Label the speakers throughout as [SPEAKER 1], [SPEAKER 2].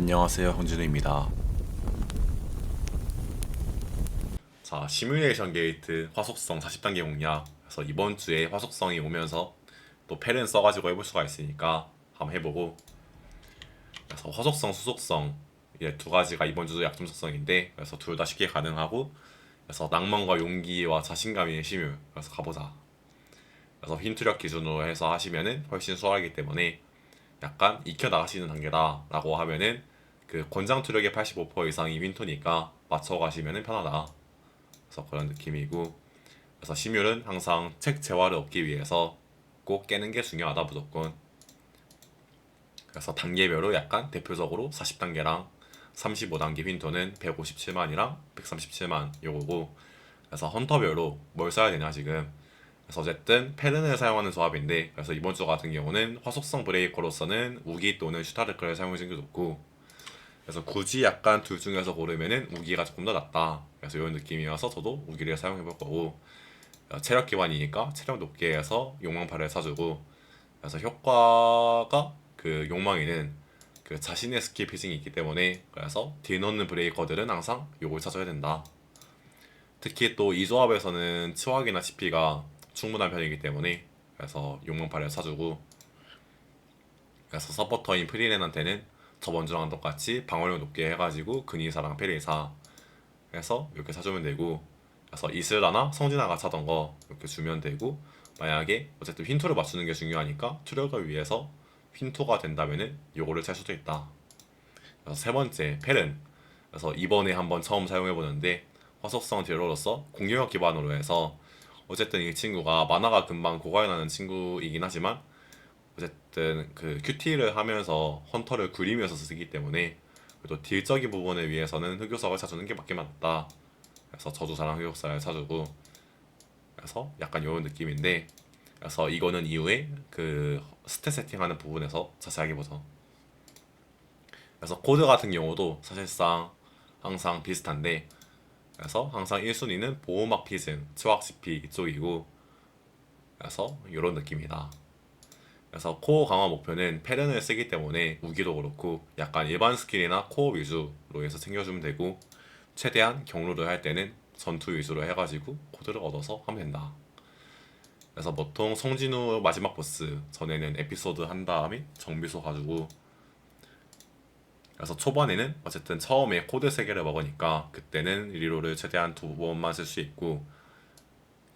[SPEAKER 1] 안녕하세요 홍진우입니다. 자 시뮬레이션 게이트 화속성 40단계 공략. 그래서 이번 주에 화속성이 오면서 또 펠은 써가지고 해볼 수가 있으니까 한번 해보고. 그래서 화속성 수속성 이제 두 가지가 이번 주도 약점 속성인데 그래서 둘 다 쉽게 가능하고 그래서 낭만과 용기와 자신감이 시뮬 그래서 가보자. 그래서 힌트력 기준으로 해서 하시면은 훨씬 수월하기 때문에 약간 익혀 나가시는 단계다라고 하면은 그 권장 투력의 85% 이상이 윈토니까 맞춰 가시면은 편하다. 그래서 그런 느낌이고 그래서 시뮬은 항상 책 재화를 얻기 위해서 꼭 깨는 게 중요하다 무조건. 그래서 단계별로 약간 대표적으로 40단계랑 35단계 윈토는 157만이랑 137만 요거고 그래서 헌터별로 뭘 써야 되냐 지금 그래서 어쨌든 패른을 사용하는 조합인데 그래서 이번 주 같은 경우는 화속성 브레이커로서는 우기 또는 슈타르크를 사용해주는 게 좋고 그래서 굳이 약간 둘 중에서 고르면은 우기가 조금 더 낫다. 그래서 이런 느낌이어서 저도 우기를 사용해 볼 거고 어, 체력 기반이니까 체력 높게 해서 욕망파를 사주고 그래서 효과가 그 욕망에는 그 자신의 스킬 피징이 있기 때문에 그래서 딜 넣는 브레이커들은 항상 요걸 찾아야 된다. 특히 또 이 조합에서는 치확이나 CP가 충분한 편이기 때문에 그래서 욕망파를 사주고 그래서 서포터인 프리렌한테는 저번 주랑 똑같이 방어력 높게 해가지고 근이사랑 페리사 해서 이렇게 사주면 되고 그래서 이슬라나 성진아가 차던 거 이렇게 주면 되고 만약에 어쨌든 휜토를 맞추는 게 중요하니까 투력을 위해서 휜토가 된다면은 요거를 찰 수도 있다. 그래서 세 번째 펠은 그래서 이번에 한번 처음 사용해 보는데 화속성 딜러로서 공격력 기반으로 해서 어쨌든 이 친구가 만화가 금방 고갈나는 친구이긴 하지만 어쨌든 그 큐티를 하면서 헌터를 그리면서 쓰기 때문에 그래도 딜적인 부분에 위해서는 흑요석을 찾주는 게 맞긴 맞다. 그래서 저주사랑 흑요석을 찾주고 그래서 약간 이런 느낌인데 그래서 이거는 이후에 그 스탯 세팅하는 부분에서 자세하게 보죠. 그래서 코드 같은 경우도 사실상 항상 비슷한데 그래서 항상 1순위는 보호막 피승, 치확 CP 이쪽이고 그래서 이런 느낌이다. 그래서 코어 강화 목표는 패런을 쓰기 때문에 무기도 그렇고 약간 일반 스킬이나 코어 위주로 해서 챙겨주면 되고 최대한 경로를 할 때는 전투 위주로 해가지고 코드를 얻어서 하면 된다. 그래서 보통 성진우 마지막 보스 전에는 에피소드 한 다음에 정비소 가지고 그래서 초반에는 어쨌든 처음에 코드 3개를 먹으니까 그때는 리로를 최대한 두 번만 쓸 수 있고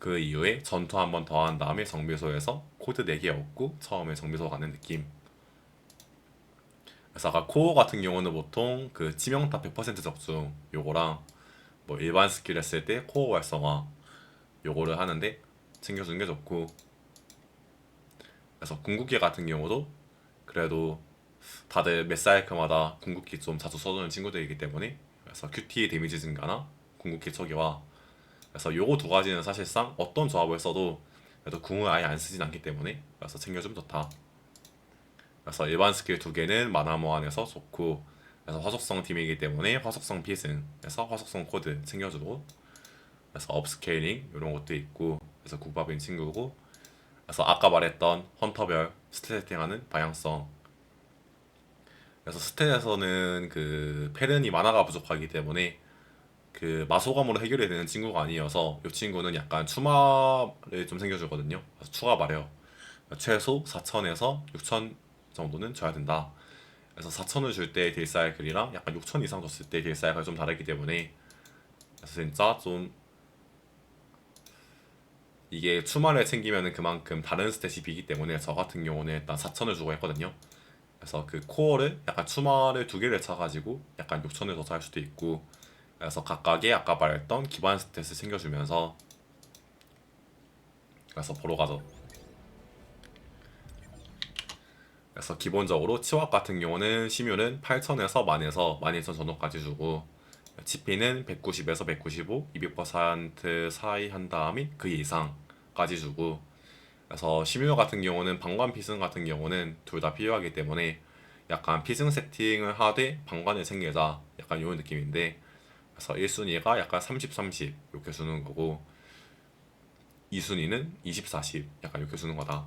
[SPEAKER 1] 그 이후에 전투 한 번 더 한 다음에 정비소에서 코드 4개 얻고 처음에 정비소 가는 느낌. 그래서 아까 코어 같은 경우는 보통 그 치명타 100% 적중 요거랑 뭐 일반 스킬 했을 때 코어 활성화 요거를 하는데 챙겨주는 게 좋고. 그래서 궁극기 같은 경우도 그래도 다들 몇 사이클마다 궁극기 좀 자주 써주는 친구들이기 때문에 그래서 QT 데미지 증가나 궁극기 초기화 그래서 요거 두 가지는 사실상 어떤 조합을 써도 그래도 궁을 아예 안 쓰진 않기 때문에 그래서 챙겨주면 좋다. 그래서 일반 스킬 두 개는 만화 모안에서 좋고 그래서 화속성 팀이기 때문에 화속성 피승 그래서 화속성 코드 챙겨주고 그래서 업스케일링 이런 것도 있고 그래서 국밥인 친구고 그래서 아까 말했던 헌터별 스탯 세팅하는 방향성. 그래서 스탯에서는 그 페른이 만화가 부족하기 때문에 그 마소감으로 해결해야 되는 친구가 아니어서 이 친구는 약간 추마를 좀 생겨주거든요. 그래서 추가 말해요. 최소 4천에서 6천 정도는 줘야 된다. 그래서 4천을 줄 때 딜 사이클이랑 약간 6천 이상 줬을 때 딜 사이클이 좀 다르기 때문에 그래서 진짜 좀 이게 추마를 챙기면은 그만큼 다른 스탯이 비기 때문에 저 같은 경우는 일단 4천을 주고 했거든요. 그래서 그 코어를 약간 추마를 두 개를 차가지고 약간 6천을 더 살 수도 있고 그래서 각각의 아까 말했던 기반 스탯을 챙겨주면서 그래서 보러 가죠. 그래서 기본적으로 치확 같은 경우는 심율은 8천에서 만에서 12,000 정도까지 주고 치피는 190에서 195, 200% 사이 한 다음에 그 이상까지 주고 그래서 심유 같은 경우는 방관 피승 같은 경우는 둘 다 필요하기 때문에 약간 피승 세팅을 하되 방관을 챙기자 약간 이런 느낌인데 그래서 1순위가 약간 30, 30 이렇게 주는 거고 2순위는 20, 40 약간 이렇게 주는 거다.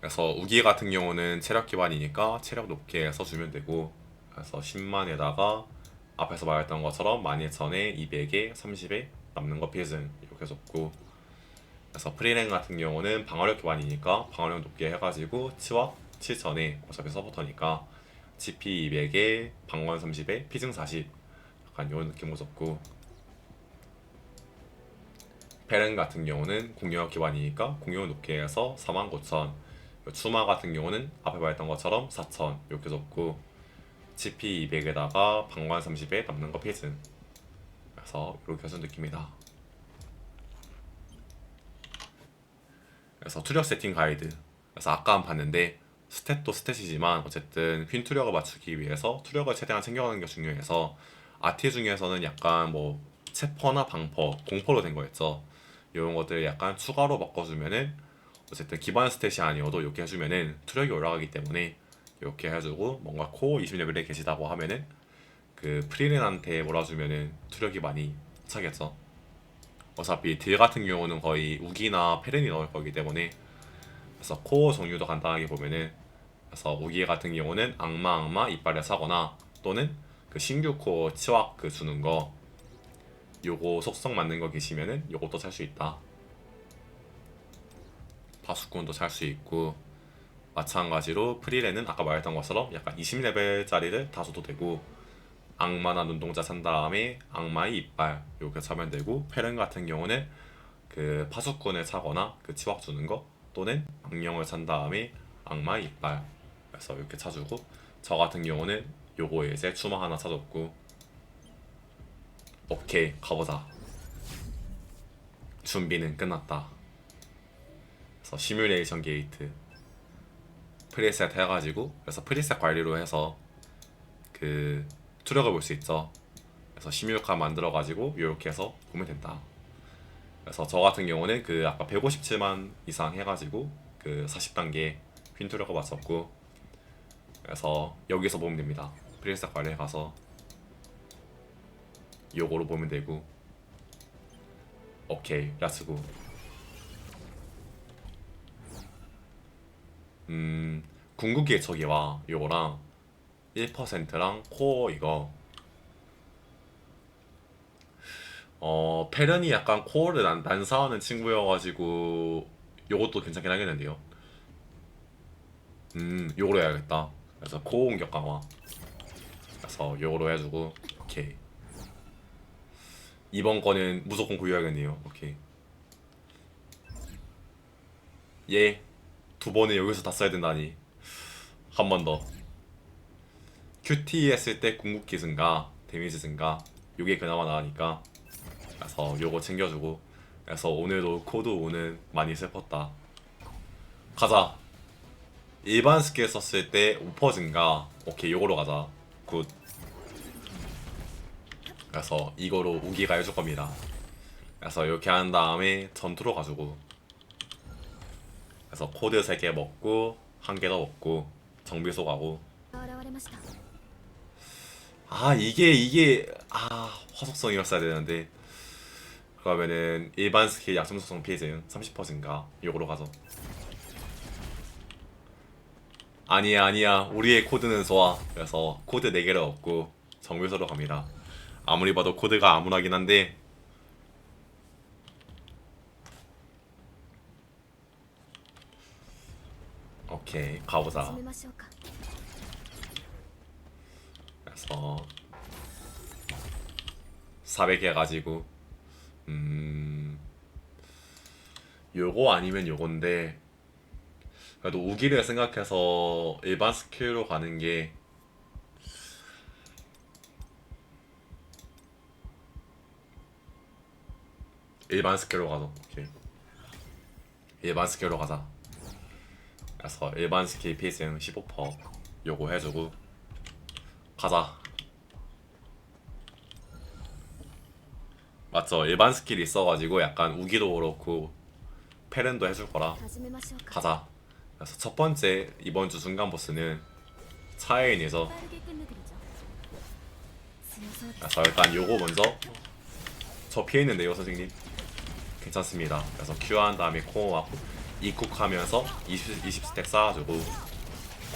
[SPEAKER 1] 그래서 우기 같은 경우는 체력 기반이니까 체력 높게 써주면 되고 그래서 10만에다가 앞에서 말했던 것처럼 12,000에 200에 30에 남는 거 필승 이렇게 줬고 그래서 프리랭 같은 경우는 방어력 기반이니까 방어력 높게 해가지고 치와 7,000에 어차피 서포터니까 GP 200에 방관 30에 피증 40 약간 이런 느낌으로 줬고. 페렌 같은 경우는 공격력 기반이니까 공격을 높게 해서 49,000 추마 같은 경우는 앞에 말했던 것처럼 4,000 이렇게 줬고. GP 200에다가 방관 30에 남는 거 필승. 그래서 이렇게 해준 느낌이다. 그래서 투력 세팅 가이드. 그래서 아까 안 봤는데 스탯도 스탯이지만 어쨌든 휜 투력을 맞추기 위해서 투력을 최대한 챙겨가는 게 중요해서 아티 중에서는 약간 뭐 체퍼나 방퍼, 공퍼로 된 거였죠 이런 것들 약간 추가로 바꿔주면은 어쨌든 기반 스탯이 아니어도 이렇게 해주면은 투력이 올라가기 때문에 이렇게 해주고 뭔가 코어 20레벨에 계시다고 하면은 그 프리랜한테 몰아주면은 투력이 많이 차겠죠. 어차피 딜 같은 경우는 거의 우기나 페렌이 넣을 거기 때문에 그래서 코어 종류도 간단하게 보면은 그래서 우기 같은 경우는 악마 악마 이빨에 사거나 또는 그 신규 코어 치확 그 주는 거 요거 속성 맞는 거 계시면은 요것도 살 수 있다. 파수꾼도 살 수 있고 마찬가지로 프리레는 아까 말했던 것처럼 약간 20레벨짜리를 다 줘도 되고 악마나 눈동자 산 다음에 악마의 이빨 이렇게 사면 되고 페른 같은 경우는 그 파수꾼을 사거나 그 치확 주는 거 또는 악령을 산 다음에 악마의 이빨 그래서 이렇게 차주고 저 같은 경우는 요거에 이제 추마 하나 사줬고 오케이 가보자 준비는 끝났다 그래서 시뮬레이션 게이트 프리셋 해가지고 그래서 프리셋 관리로 해서 그 투력을 볼 수 있죠. 그래서 시뮬카 만들어가지고 이렇게 해서 보면 된다. 그래서 저 같은 경우는 그 아까 157만 이상 해가지고 그 40단계 핀 투력을 맞췄고 그래서 여기서 보면 됩니다. 프리셋 관리에 가서 요거로 보면 되고. 오케이 렛츠고 음, 궁극기의 저기와 요거랑 1%랑 코어 이거. 어 페른이 약간 코어를 난, 난사하는 친구여가지고 요것도 괜찮긴 하겠는데요. 음 요거로 해야겠다 그래서 코어 공격 강화. 그래서 요거로 해주고 오케이. 이번 거는 무조건 구해야겠네요. 오케이. 예. 두 번을 여기서 다 써야 된다니. 한 번 더. QT 했을 때 궁극기 증가 데미지 증가 요게 그나마 나으니까. 그래서 요거 챙겨주고. 그래서 오늘도 코드 오는 많이 슬펐다. 가자 일반 스킬 썼을 때 5% 증가. 오케이 요거로 가자. 굿. 그래서 이거로 우기가 해줄 겁니다. 그래서 이렇게 한 다음에 전투로 가지고. 그래서 코드 3개 먹고 한 개 더 먹고 정비소 가고. 아 이게 이게 아 화속성이었어야 되는데. 그러면은 일반 스킬 약점 속성 피해증 30%인가. 요거로 가서. 아니야 아니야. 우리의 코드는 소아 그래서 코드 4개를 얻고 정밀소로 갑니다. 아무리 봐도 코드가 아무나긴 한데. 오케이 가보자. 그래서 400개 가지고 음 요거 아니면 요건데 그래도 우기를 생각해서 일반 스킬로 가는 게 일반 스킬로 가서 오케이. 일반 스킬로 가자. 그래서 일반 스킬 PSM 15% 요거 해주고 가자. 맞죠? 일반 스킬이 있어가지고 약간 우기도 그렇고 페렌도 해줄 거라. 가자. 그래서 첫 번째 이번 주 순간 보스는
[SPEAKER 2] 차에인에서
[SPEAKER 1] 그래서 일단 요거 먼저 저 피했는데요 선생님. 괜찮습니다. 그래서 큐한 다음에 코어 맞고 입국 하면서 20, 20스택 쌓아주고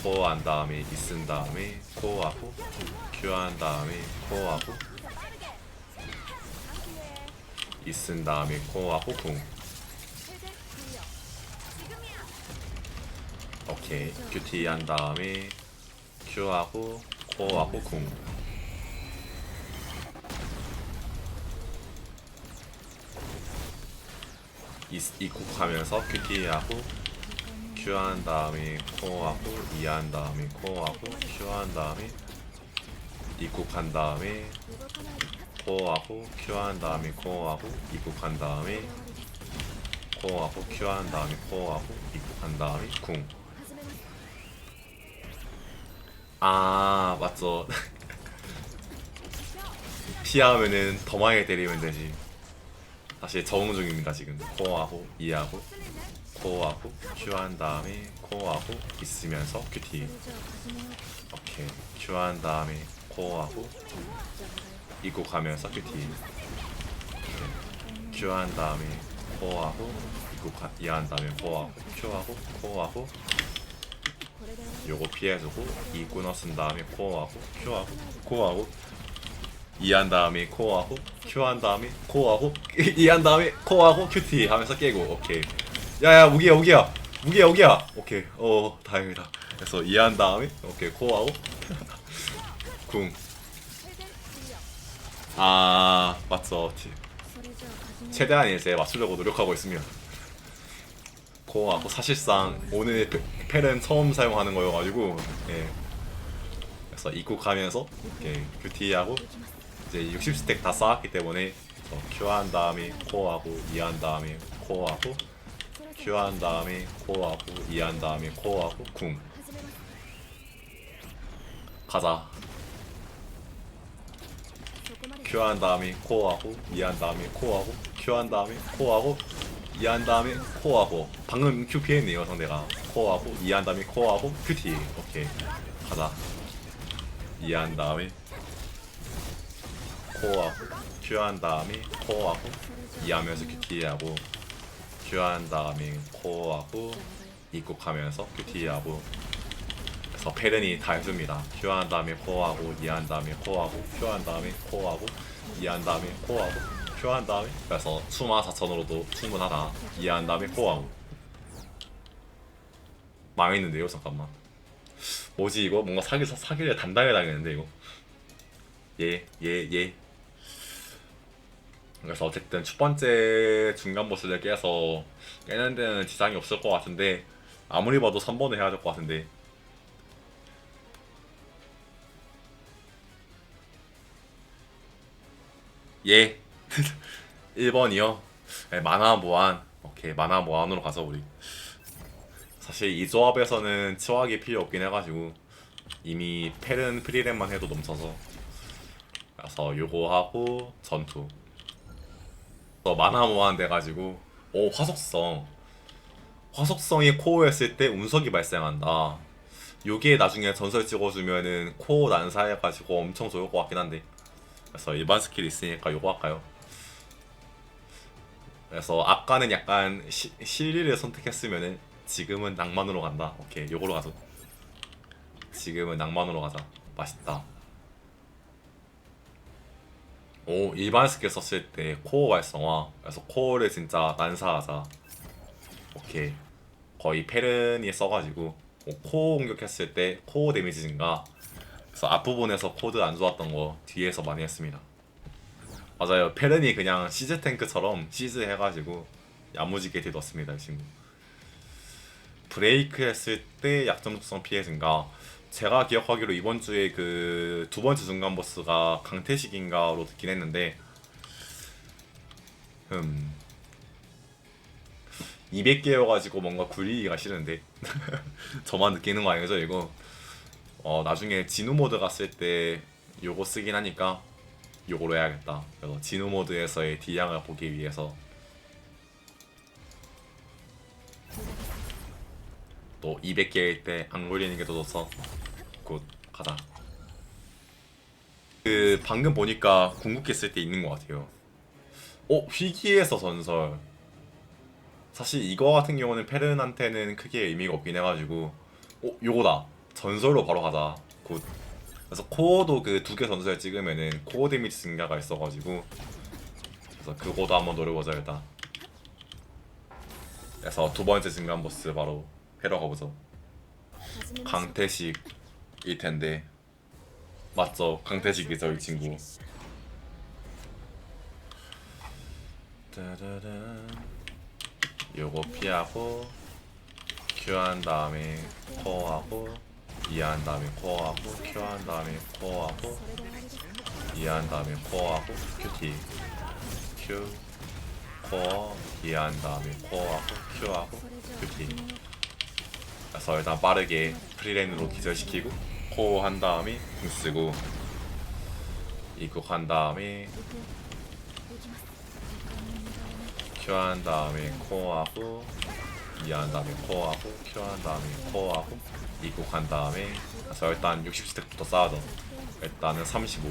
[SPEAKER 1] 코어 한 다음에 이쓴 다음에 코어 하고 큐한 다음에 코어 하고 이쓴 다음에 코어 하고 궁 오케이 큐티 한 다음에 큐하고 코어하고 궁 이- 입국하면서 큐티하고 큐한 다음에 코어하고 이한 다음에 코어하고 큐한 다음에 입국한 다음에 코어하고 큐한 다음에 코어하고 입국한 다음에 코어하고 큐한 다음에 코어하고 입국한 다음에 궁. 아 맞죠. 피하면은 더 많이 때리면 되지. 다시 적응 중입니다 지금. 코어하고 이하고 코어하고 큐한 다음에 코어하고 있으면서 큐티. 오케이 큐한 다음에 코어하고 입국하면서 큐티. 큐한 다음에 코어하고 입국하 이한 다음에 코어하고 큐하고 코어하고 요거 피해주고 이 끊어 쓴 다음에 코어하고 큐하고 코어하고 이 한 다음에 코어하고 큐 한 다음에 코어하고 이 한 다음에 코어하고 큐티 하면서 깨고 오케이. 야야 무기야 무기야. 무기야 무기야. 오케이. 어 다행이다. 그래서 이 한 다음에 오케이 코어하고. 궁 아 맞죠. 최대한 이제 맞추려고 노력하고 있습니다 코어하고 사실상 오늘 페- 펠은 처음 사용하는 거여가지고 예. 그래서 입국하면서 이렇게 큐티하고 이제 60스택 다 쌓았기 때문에 그래서 Q한 다음에 코어하고 E한 다음에 코어하고 Q한 다음에 코어하고 E한 다음에 코어하고 궁 가자 Q한 다음에 코어하고 E한 다음에 코어하고 Q한 다음에 코어하고 E한 다음에 코어하고 방금 Q 피했네요 상대가. 코어하고 E한 다음에 코어하고 큐티 오케이. 가자. E한 다음에 코어하고 큐한 다음에 코어하고 이하면서 큐티하고 큐한 다음에 코어하고 입국하면서 큐티하고. 그래서 페른이 다 해줍니다. 큐한 다음에 코어하고 이한 다음에 코어하고 큐한 다음에 코어하고 이한 다음에 코어하고 큐한 다음에? 그래서 수마 4천으로도 충분하다. 이한 다음에 코어하고 망했는데요 잠깐만. 뭐지 이거? 뭔가 사기 사기를 단단하게 당했는데 이거. 예, 예, 예. 그래서 어쨌든 첫 번째 중간 보스를 깨서 깨는 데는 지장이 없을 것 같은데 아무리 봐도 3번을 해야 될 것 같은데. 예 1번이요? 만화 모안 오케이 만화 모안으로 가서 우리. 사실 이 조합에서는 치화하기 필요 없긴 해가지고 이미 페른 프리랜만 해도 넘쳐서. 그래서 요거 하고 전투. 또 만화 모안 돼가지고 오 화속성. 화속성이 코어 했을 때 운석이 발생한다. 요게 나중에 전설 찍어주면은 코어 난사해가지고 엄청 좋을 것 같긴 한데. 그래서 일반 스킬 있으니까 요거 할까요? 그래서 아까는 약간 시, 실리를 선택했으면은 지금은 낭만으로 간다. 오케이 요거로 가죠 지금은 낭만으로 가자. 맛있다. 오 일반 스킬 썼을 때 코어 활성화. 그래서 코어를 진짜 난사하자. 오케이. 거의 페른이 써가지고. 오, 코어 공격했을 때 코어 데미지 증가? 그래서 앞부분에서 코드 안 좋았던 거 뒤에서 많이 했습니다 맞아요. 페른이 그냥 시즈 탱크처럼 시즈 해가지고 야무지게 뒤넣습니다 이 친구. 브레이크 했을 때 약점 특성 피해 증가. 제가 기억하기로 이번 주에 그 두 번째 중간 보스가 강태식인가로 듣긴 했는데 음 200개여가지고 뭔가 굴리기가 싫은데? 저만 느끼는 거 아니죠 이거? 어 나중에 진우 모드 갔을 때 요거 쓰긴 하니까 요거로 해야겠다. 그래서 진우 모드에서의 D양을 보기 위해서. 또 200개일 때안 굴리는 게 더 좋서 굿 가자. 그 방금 보니까 궁극기 쓸 때 있는 것 같아요. 어 휘기에서 전설. 사실 이거 같은 경우는 페른한테는 크게 의미가 없긴 해가지고. 어 요거다. 전설로 바로 가자. 굿 그래서 코어도 그 두 개 전술에 찍으면은 코어 데미지 증가가 있어가지고 그래서 그거도 한번 노려보자 일단. 그래서 두 번째 증강 보스 바로 패러 가보죠 강태식일 텐데. 맞죠? 강태식이죠 이 친구. 따라란 요거 피하고 교환 다음에 코어하고. 이해한 다음에 코어하고 큐한 다음에 코어하고 이해한 다음에 코어하고 큐티 큐 코어 이해한 다음에 코어하고 큐하고 큐티 그래서 일단 빠르게 프리랜으로 기절시키고 코어 한 다음에 쓰고 입국한 다음에 큐한 다음에 코어하고 이해한 다음에 코어하고 큐한 다음에 코어하고 입국한 다음에 그래서 일단 60스택부터 쌓아줘 일단은 35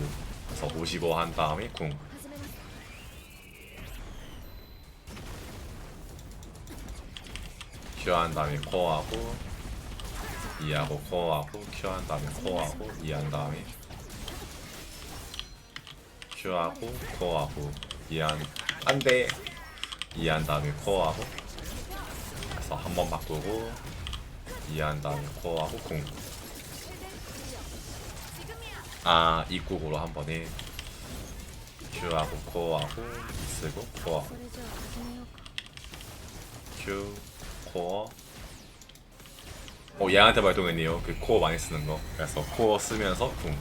[SPEAKER 1] 그래서 55 한 다음에 궁. 큐한 다음에 코어하고 이하고 코어하고 큐한 다음에 코어하고 이한 다음에 큐하고 코어하고 이한 안돼. 이한 다음에 코어하고 알았어 한 번 바꾸고 이해한 다음에 코하고 궁. 아 입국으로 한 번에 큐하고 코하고 쓰고
[SPEAKER 2] 코하고.
[SPEAKER 1] 큐 코어 어 얘한테 발동했네요. 그 코어 많이 쓰는 거. 그래서 코어 쓰면서 궁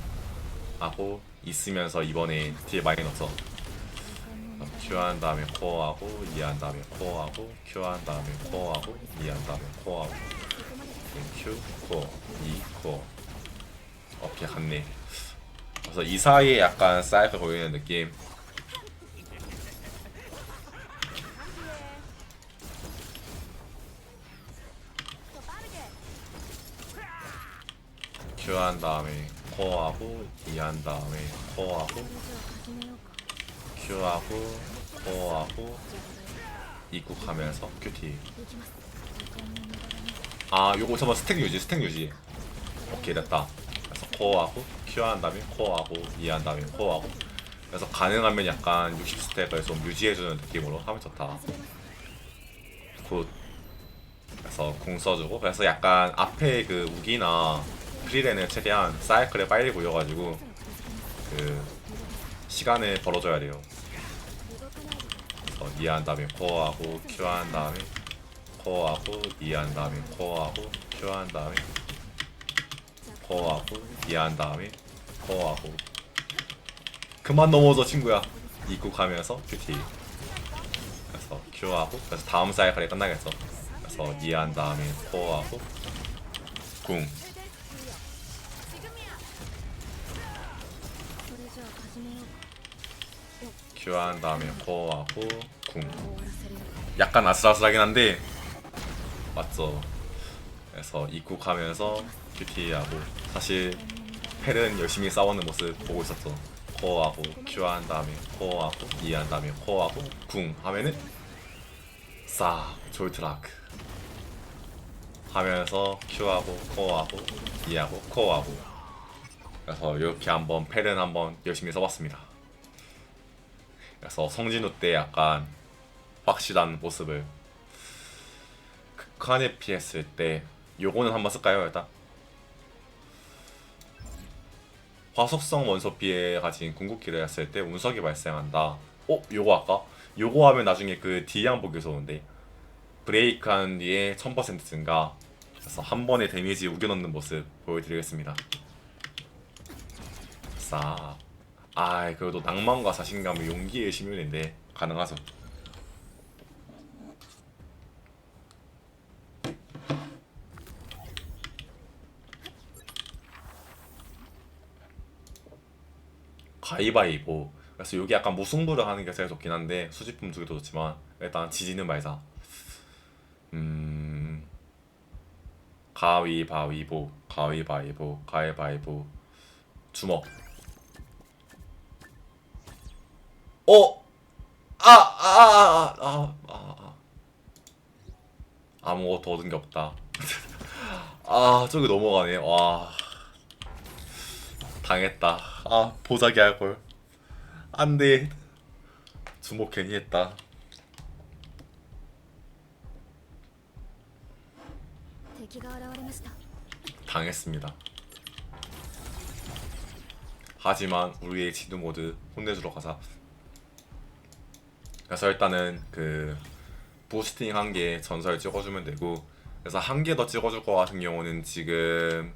[SPEAKER 1] 하고 있으면서 이번에 뒤에 많이 넣어서 어, Q한 다음에 코어하고 E한 다음에 코어하고 Q한 다음에 코어하고 E한 다음에 코어하고. Q 코어 E 코어. 오케이 갔네. 그래서 이 사이에 약간 사이클 걸리는 느낌. Q한 다음에 코어하고 E한 다음에 코어하고. 큐하고 코어하고 입국하면서
[SPEAKER 2] 큐티.
[SPEAKER 1] 아 요거 잠깐 스택 유지 스택 유지. 오케이 됐다. 그래서 코어하고 큐한 다음에 코어하고 이한 다음에 코어하고. 그래서 가능하면 약간 60스택을 좀 유지해주는 느낌으로 하면 좋다. 굿. 그래서 공 써주고 그래서 약간 앞에 그 우기나 프리렌을 최대한 사이클에 빨리 구여가지고 그 시간을 벌어줘야 돼요. 그래서 E 한 다음에 코어하고 Q 한 다음에 코어하고 E 한 다음에 코어하고 Q 한 다음에 코어하고 E 한 다음에 코어하고. 그만 넘어져 친구야. 입국하면서 QT 그래서 Q하고 그래서 다음 사이클에 끝나겠어. 그래서 E 한 다음에 코어하고 궁 교환 다음에 포하고 궁 약간 아슬아슬하긴 한데 맞죠. 그래서 입국하면서 QT하고 사실 펠은 열심히 싸우는 모습 보고 있었죠. 코어하고 큐한 다음에 코어하고 이한 다음에 코어하고 궁 하면은 싸 졸트라크 하면서 큐하고 코하고 이하고 코하고. 그래서 이렇게 한번 펠은 한번 열심히 써봤습니다. 그래서 성진우 때 약간 확실한 모습을 극한에 피했을 때 요거는 한번 쓸까요 일단 화속성 원소 피해 가진 궁극기를 했을 때 운석이 발생한다 어? 요거 아까? 요거 하면 나중에 그 D양복에서 오는데 브레이크한 뒤에 1000% 증가 그래서 한 번에 데미지 우겨넣는 모습 보여드리겠습니다 싸 아이 그래도 낭만과 자신감은 용기의 시민인데 가능하죠 가위바위보. 그래서 여기 약간 무승부를 하는 게 제일 좋긴 한데 수집품 두 개도 좋지만 일단 지지는 말자. 음 가위바위보 가위바위보 가위바위보. 주먹 어, 아 아 아, 아, 아, 아, 아, 아, 아무것도 얻은 게 없다. 아, 저기 넘어가네. 와. 당했다. 아, 보자기 할 걸. 안 돼. 주목 괜히 했다. 당했습니다. 하지만 우리의 지도 모드 혼내주러 가자. 그래서 일단은 그 부스팅 한 개 전설 찍어주면 되고 그래서 한 개 더 찍어줄 거 같은 경우는 지금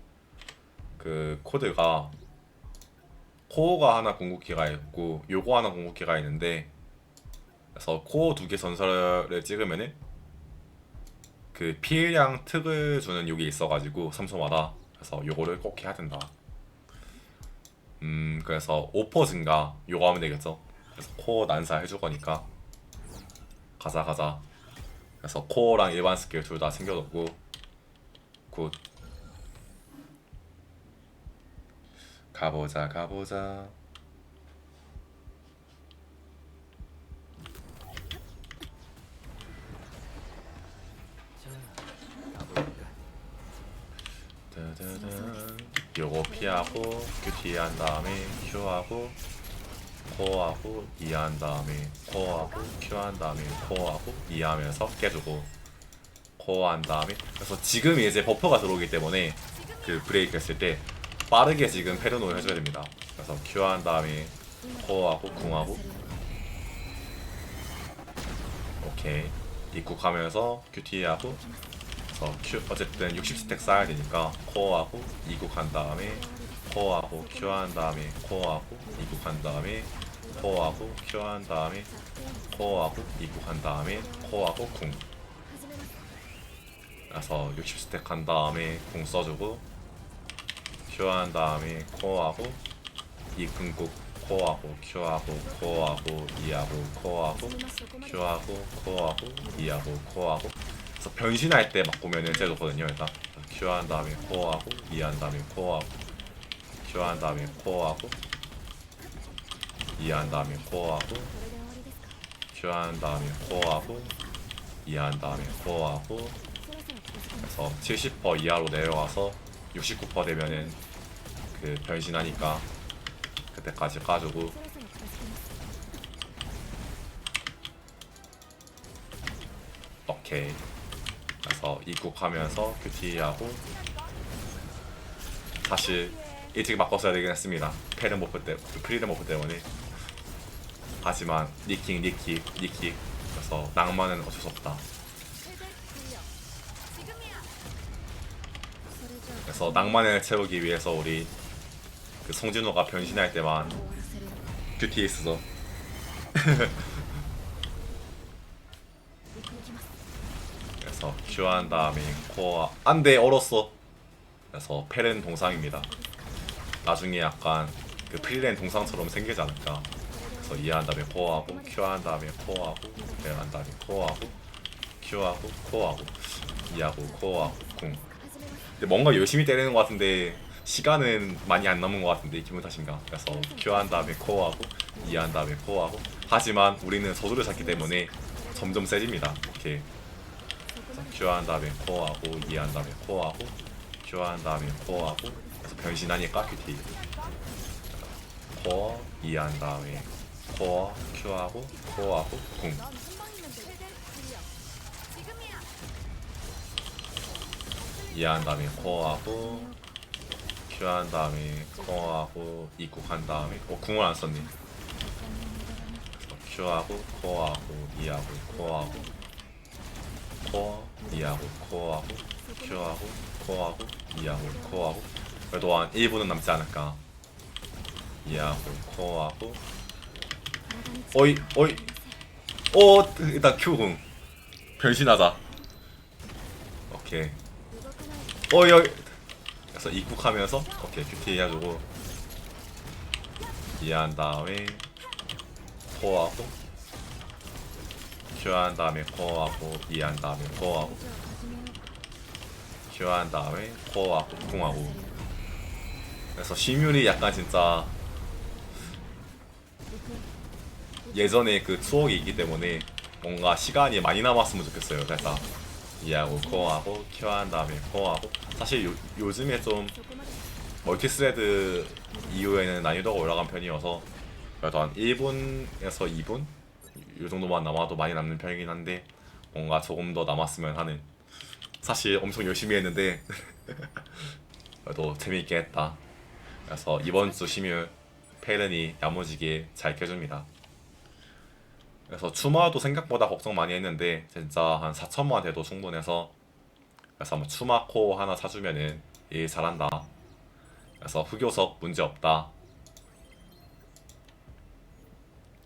[SPEAKER 1] 그 코드가 코어가 하나 궁극기가 있고 요거 하나 궁극기가 있는데 그래서 코어 두 개 전설을 찍으면은 그 피해량 특을 주는 요게 있어가지고 삼소마다 그래서 요거를 꼭 해야 된다. 음 그래서 오퍼 증가 요거 하면 되겠죠. 그래서 코어 난사 해줄 거니까 가자 가자. 그래서 코어랑 일반 스킬 둘 다 챙겨뒀고 굿. 가보자 가보자. 요거 피하고 큐티 한 다음에 Q하고 코어하고 E 한 다음에 코어하고 Q 한 다음에 코어하고 E 하면서 깨주고 코어 한 다음에 그래서 지금 이제 버퍼가 들어오기 때문에 그 브레이크 했을 때 빠르게 지금 페르노를 해줘야 됩니다. 그래서 Q 한 다음에 코어하고 궁하고 오케이 입국하면서 QT하고 그래서 Q 어쨌든 60스택 쌓아야 되니까 코어하고 이국한 다음에 코어하고 큐어한 다음에 코어하고 입국한 다음에 코어하고 큐어한 다음에 코어하고 입국한 다음에 코어하고 궁. 그래서 60스택 한 다음에 궁 써주고 큐어한 다음에 코어하고 이근국 코어하고 큐어하고 코어하고 이하고 코어하고 큐어하고 코어하고 이하고 코어하고. 그래서 변신할 때 막 보면은 쟤 좋거든요. 일단 큐어한 다음에 코어하고 이한 다음에 코어하고 지원한 다음에 코어하고 이해한 다음에 코어하고 지원한 다음에 코어하고 이해한 다음에 코어하고. 그래서 70% 이하로 내려와서 69% 되면은 그 변신하니까 그때까지 까주고. 오케이. 그래서 입국하면서 큐티하고. 사실 일찍 바꿨어야 되긴 했습니다. 페르모프 때, 프리드모프 때문에. 하지만 니킹, 니킥, 니킥. 그래서 낭만은 어쩔 수 없다. 그래서 낭만을 채우기 위해서 우리 그 성진호가 변신할 때만 큐티에 있어서 그래서 큐한 다음에 코어 안돼 얼었어 그래서 페른 동상입니다 나중에 약간 그 필렌 동상처럼 생기지 않을까. 그래서 이해한 다음에 코어하고 큐어한 다음에 코어하고 대한 다음에 코어하고 큐어하고 코어하고 이하고 코어하고 궁 근데 뭔가 열심히 때리는 것 같은데 시간은 많이 안 남은 것 같은데 기분 탓인가. 그래서 큐어한 다음에 코어하고 이해한 다음에 코어하고. 하지만 우리는 서두를 잡기 때문에 점점 세집니다.
[SPEAKER 2] 이렇게.
[SPEAKER 1] 큐어한 다음에 코어하고 이해한 다음에 코어하고 큐어한 다음에 코어하고 변신하니까 큐티. 코어 이한 다음에 코어 큐하고 코어하고 궁 이한 다음에 코어하고 큐한 다음에 코어하고 입국한 다음에 어 궁을 안 썼네. 큐하고 코어하고 이하고 코어하고. 코어 이하고 코어하고 큐하고 코어하고 이하고 코어하고. 그래도 한 1분은 남지 않을까. 이하고 코하고. 어이 어이. 오 일단 Q궁 변신하자. 오케이.
[SPEAKER 2] 어이
[SPEAKER 1] 어이. 그래서 입국하면서 오케이 QT 해가지고. 이한 다음에 코하고. Q한 다음에 코하고 이한 다음에 코하고. Q한 다음에 코하고 궁하고. 그래서 시뮬이 약간 진짜 예전에 그 추억이 있기 때문에 뭔가 시간이 많이 남았으면 좋겠어요. 그래서 이해하고 코하고 큐한 다음에 코하고 사실 요, 요즘에 좀 멀티스레드 이후에는 난이도가 올라간 편이어서 그래도 한 1분에서 2분 이 정도만 남아도 많이 남는 편이긴 한데 뭔가 조금 더 남았으면 하는 사실 엄청 열심히 했는데 그래도 재미있게 했다 그래서 이번 주 심유 페른이 야무지게 잘 켜줍니다 그래서 추마도 생각보다 걱정 많이 했는데 진짜 한 4천만 돼도 충분해서 그래서 뭐 추마 코 하나 사주면은 일 잘한다 그래서 흑요석 문제 없다.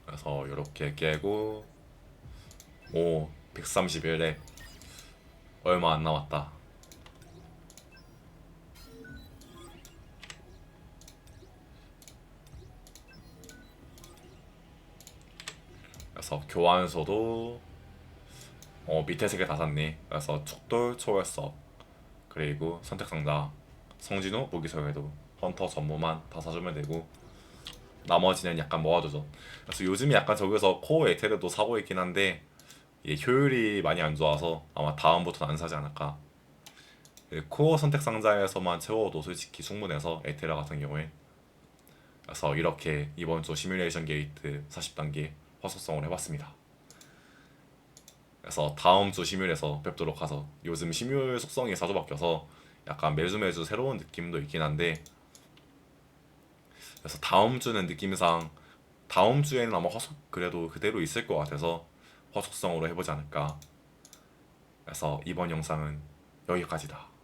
[SPEAKER 1] 그래서 이렇게 깨고 오 131렙 얼마 안 남았다. 그래서 교환소도 어 밑에 세 개 다 샀네. 그래서 촉돌 초월석 그리고 선택 상자 성진호 무기소에도 헌터 전무만 다 사주면 되고 나머지는 약간 모아두죠. 그래서 요즘에 약간 저기서 코어 에테르도 사고 있긴 한데 효율이 많이 안 좋아서 아마 다음부터는 안 사지 않을까. 그 코어 선택 상자에서만 채워도 솔직히 충분해서 에테르 같은 경우에 그래서 이렇게 이번 주 시뮬레이션 게이트 40단계 화소성을 해봤습니다. 그래서 다음 주 시뮬에서 뵙도록 하죠. 요즘 시뮬 속성이 자주 바뀌어서 약간 매주 매주 새로운 느낌도 있긴 한데 그래서 다음 주는 느낌상 다음 주에는 아마 화속 그래도 그대로 있을 것 같아서 화속성으로 해보지 않을까. 그래서 이번 영상은 여기까지다.